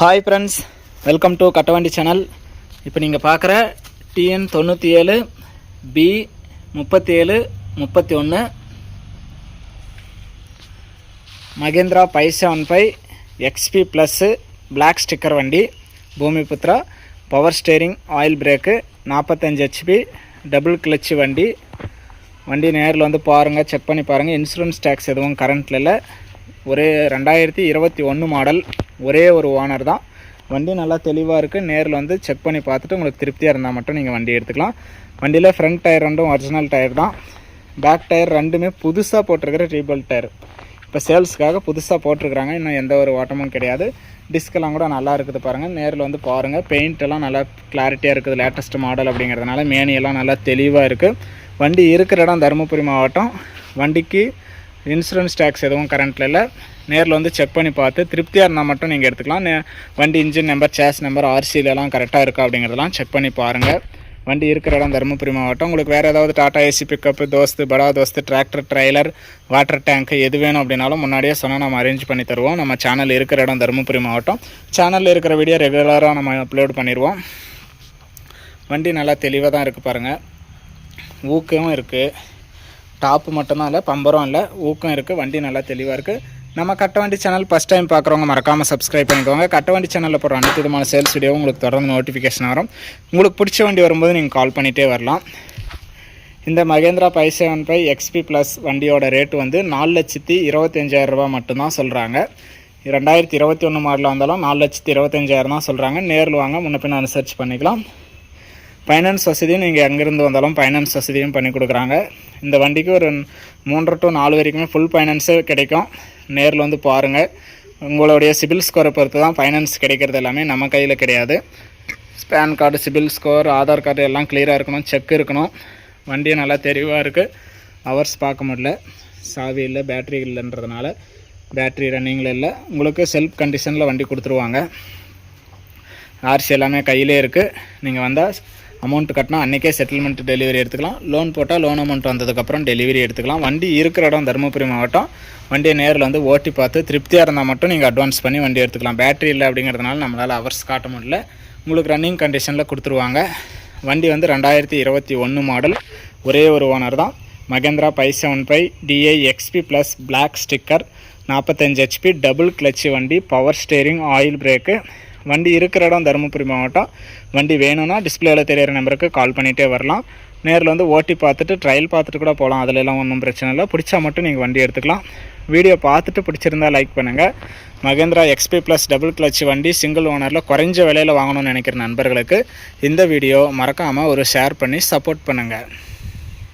Hi friends welcome to Kattavandi channel இப்போ நீங்கள் பார்க்குற டிஎன் தொண்ணூற்றி ஏழு பி முப்பத்தி ஏழு முப்பத்தி ஒன்று Mahindra five seven five XP plus black sticker வண்டி Bhoomiputra power steering oil brake நாற்பத்தஞ்சு ஹெச்பி டபுள் கிளச்சு வண்டி. வண்டி நேரில் வந்து பாருங்கள் செக் பண்ணி பாருங்கள் இன்சூரன்ஸ் டேக்ஸ் எதுவும் கரண்ட்டில் இல்லை. ஒரே ரெண்டாயிரத்தி இருபத்தி ஒன்று மாடல் ஒரே ஒரு ஓனர் தான். வண்டி நல்லா தெளிவாக இருக்குது நேரில் வந்து செக் பண்ணி பார்த்துட்டு உங்களுக்கு திருப்தியாக இருந்தால் மட்டும் நீங்கள் வண்டி எடுத்துக்கலாம். வண்டியில் ஃப்ரண்ட் டயர் ரெண்டும் ஒரிஜினல் டயர் தான். பேக் டயர் ரெண்டுமே புதுசாக போட்டிருக்கிற ரீபல் டயர் இப்போ சேல்ஸுக்காக புதுசாக போட்டிருக்கிறாங்க. இன்னும் எந்த ஒரு ஓட்டமும் கிடையாது. டிஸ்கெல்லாம் கூட நல்லா இருக்குது பாருங்கள் நேரில் வந்து பாருங்கள் பெயிண்ட் எல்லாம் நல்லா கிளாரிட்டியாக இருக்குது. லேட்டஸ்ட் மாடல் அப்படிங்கிறதுனால மேனியெல்லாம் நல்லா தெளிவாக இருக்குது வண்டி இருக்கிற இடம் தருமபுரி மாவட்டம். வண்டிக்கு இன்சூரன்ஸ் டேக்ஸ் எதுவும் கரண்ட்டில் இல்லை. நேரில் வந்து செக் பண்ணி பார்த்து திருப்தியாக இருந்தால் மட்டும் நீங்கள் எடுத்துக்கலாம். வண்டி இன்ஜின் நம்பர் சேஸ் நம்பர் ஆர்சிலெலாம் கரெக்டாக இருக்கா அப்படிங்கிறதெல்லாம் செக் பண்ணி பாருங்கள் வண்டி இருக்கிற இடம் தருமபுரி மாவட்டம். உங்களுக்கு வேறு ஏதாவது Tata AC pickup Dost Bada Dost tractor trailer water tank எது வேணும் அப்படின்னாலும் முன்னாடியே சொன்னால் நம்ம அரேஞ்ச் பண்ணி தருவோம். நம்ம சேனல் இருக்கிற இடம் தருமபுரி மாவட்டம். சேனலில் இருக்கிற வீடியோ ரெகுலராக நம்ம அப்லோட் பண்ணிடுவோம். வண்டி நல்லா தெளிவாக தான் இருக்குது பாருங்கள் ஊக்கமும் இருக்குது டாப்பு மட்டும்தான் இல்லை பம்பரம் இல்லை ஊக்கம் இருக்குது வண்டி நல்லா தெளிவாக இருக்குது நம்ம கட்ட வண்டி சேனல் ஃபஸ்ட் டைம் பார்க்குறவங்க மறக்காமல் சப்ஸ்கிரைப் பண்ணிக்கோங்க. கட்ட வண்டி சேனலில் போகிற அனைத்து விதமான சேல்ஸ் வீடியோ உங்களுக்கு தொடர்ந்து நோட்டிஃபிகேஷன் வரும். உங்களுக்கு பிடிச்ச வண்டி வரும்போது நீங்கள் கால் பண்ணிகிட்டே வரலாம். இந்த Mahindra five seven five XP plus வண்டியோட ரேட்டு வந்து நாலு லட்சத்தி இருபத்தஞ்சாயிரம் ரூபாய் மட்டும்தான் சொல்கிறாங்க ரெண்டாயிரத்தி இருபத்தி ஒன்று மாடலில் வந்தாலும் நாலு லட்சத்தி இருபத்தஞ்சாயிரம் தான் சொல்கிறாங்க நேரில் வாங்க முன்ன பின்ன அனுசரிச்சு பண்ணிக்கலாம். ஃபைனான்ஸ் வசதியும் நீங்கள் எங்கேருந்து வந்தாலும் ஃபைனான்ஸ் வசதியும் பண்ணி கொடுக்குறாங்க. இந்த வண்டிக்கு ஒரு மூன்று டு நாலு வரைக்குமே ஃபுல் ஃபைனான்ஸே கிடைக்கும். நேரில் வந்து பாருங்கள் உங்களுடைய சிபில் ஸ்கோரை பொறுத்து தான் ஃபைனான்ஸ் கிடைக்கிறது எல்லாமே நம்ம கையில் கிடையாது. PAN card CIBIL score Aadhaar card எல்லாம் கிளியராக இருக்கணும் செக் இருக்கணும். வண்டியை நல்லா தெளிவாக இருக்குது ஹவர்ஸ் பார்க்க முடியல. சாவி இல்லை பேட்ரி இல்லைன்றதுனால பேட்ரி ரன்னிங்கில் இல்லை. உங்களுக்கு செல்ஃப் கண்டிஷனில் வண்டி கொடுத்துருவாங்க. ஆர்சி எல்லாமே கையிலே இருக்குது நீங்கள் வந்தால் அமௌண்ட் கட்டினா அன்றைக்கே செட்டில்மெண்ட் டெலிவரி எடுத்துக்கலாம். லோன் போட்டால் லோன் அமௌண்ட் வந்ததுக்கப்புறம் டெலிவரி எடுத்துக்கலாம். வண்டி இருக்கிற இடம் தருமபுரி மாவட்டம். வண்டியை நேரில் வந்து ஓட்டி பார்த்து திருப்தியாக இருந்தால் மட்டும் நீங்கள் அட்வான்ஸ் பண்ணி வண்டி எடுத்துக்கலாம். பேட்டரி இல்லை அப்படிங்கிறதுனால நம்மளால் ஹவர்ஸ் காட்ட முடியல. உங்களுக்கு ரன்னிங் கண்டிஷனில் கொடுத்துருவாங்க. வண்டி வந்து ரெண்டாயிரத்தி இருபத்தி ஒன்று மாடல் ஒரே ஒரு ஓனர் தான். Mahindra five seven five DI XP plus black sticker நாற்பத்தஞ்சு ஹெச்பி டபுள் கிளச்சு வண்டி பவர் ஸ்டேரிங் ஆயில் பிரேக்கு வண்டி இருக்கிற இடம் தருமபுரி மாவட்டம். வண்டி வேணும்னா டிஸ்பிளேவில் தெரியிற நம்பருக்கு கால் பண்ணிகிட்டே வரலாம். நேரில் வந்து ஓட்டி பார்த்துட்டு ட்ரையல் பார்த்துட்டு கூட போகலாம். அதிலெல்லாம் ஒன்றும் பிரச்சனை இல்லை. பிடிச்சா மட்டும் நீங்கள் வண்டி எடுத்துக்கலாம். வீடியோ பார்த்துட்டு பிடிச்சிருந்தா லைக் பண்ணுங்கள் Mahindra XP plus double clutch வண்டி சிங்கிள் ஓனரில் குறைஞ்ச விலையில் வாங்கணும்னு நினைக்கிற நண்பர்களுக்கு இந்த வீடியோ மறக்காமல் ஒரு ஷேர் பண்ணி சப்போர்ட் பண்ணுங்கள்